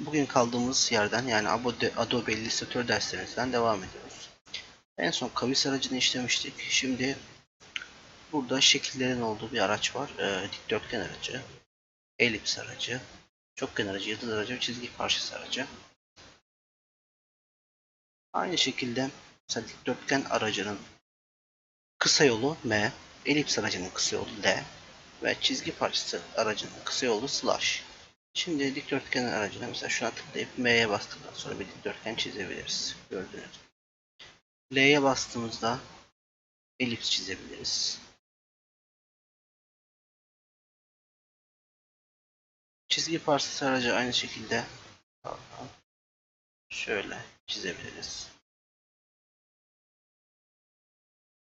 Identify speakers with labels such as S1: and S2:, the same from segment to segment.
S1: bugün kaldığımız yerden yani Adobe, Illustrator derslerinizden devam ediyoruz. En son kavis aracını işlemiştik. Şimdi burada şekillerin olduğu bir araç var. Ee, dikdörtgen aracı, elips aracı, çokgen aracı, yıldız aracı ve çizgi parçası aracı. Aynı şekilde mesela dikdörtgen aracının kısa yolu M, elips aracının kısa yolu L ve çizgi parçası aracının kısa yolu slash. Şimdi dikdörtgen aracına mesela şuna tıklayıp M'ye bastıktan sonra bir dikdörtgen çizebiliriz. Gördüğünüz gibi. L'ye bastığımızda elips çizebiliriz. Çizgi parçası aracı aynı şekilde şöyle çizebiliriz.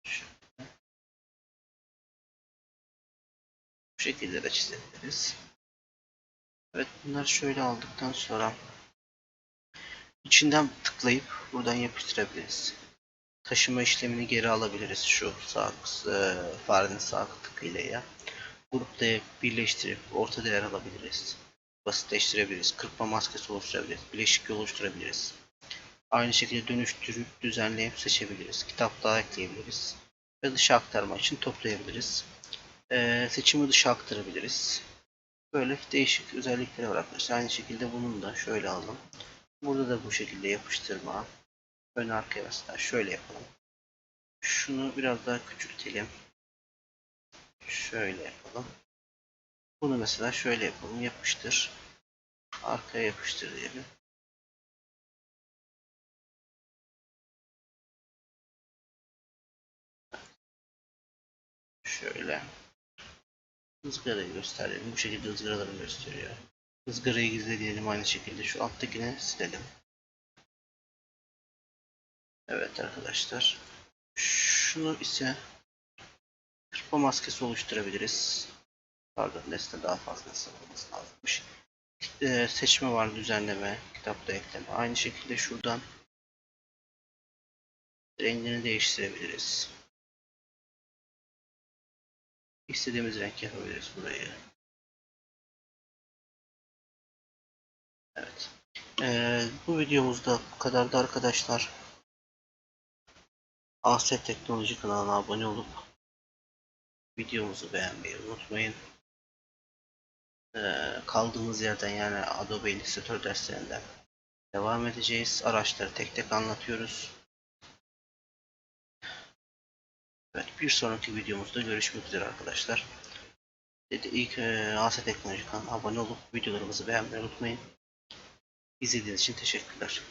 S1: Şöyle. Bu şekilde de çizebiliriz. Evet bunları şöyle aldıktan sonra içinden tıklayıp buradan yapıştırabiliriz. Taşıma işlemini geri alabiliriz şu sağ e, farenin sağ tıkıyla ya. Gruplayıp birleştirip orta değer alabiliriz. Basitleştirebiliriz. Kırpma maskesi oluşturabiliriz. Bileşik oluşturabiliriz. Aynı şekilde dönüştürüp düzenleyip seçebiliriz. Kitap daha ekleyebiliriz. Ve dışa aktarma için toplayabiliriz. Ee, seçimi dışa aktarabiliriz. Böyle değişik özellikleri var arkadaşlar. Aynı şekilde bunun da şöyle aldım. Burada da bu şekilde yapıştırma. Ön arkaya mesela şöyle yapalım. Şunu biraz daha küçültelim. Şöyle yapalım. Bunu mesela şöyle yapalım. Yapıştır. Arkaya yapıştır diyelim. Şöyle. Izgarayı gösterelim. Bu şekilde ızgaraları gösteriyor. Izgarayı gizle diyelim aynı şekilde. Şu alttakini silelim. Evet arkadaşlar. Şunu ise kırpma maskesi oluşturabiliriz. Pardon nesne daha fazla nesne olması lazımmış. Ee, seçme var düzenleme, kitapta ekleme. Aynı şekilde şuradan rengini değiştirebiliriz. İstediğimiz renk yapabiliriz burayı. Evet. Ee, bu videomuzda bu kadardı arkadaşlar. Aset Teknoloji kanalına abone olup videomuzu beğenmeyi unutmayın. Ee, kaldığımız yerden yani Adobe Illustrator derslerinden devam edeceğiz. Araçları tek tek anlatıyoruz. Bir sonraki videomuzda görüşmek üzere arkadaşlar. İlk e, AS Teknoloji kanalına abone olup videolarımızı beğenmeyi unutmayın. İzlediğiniz için teşekkürler.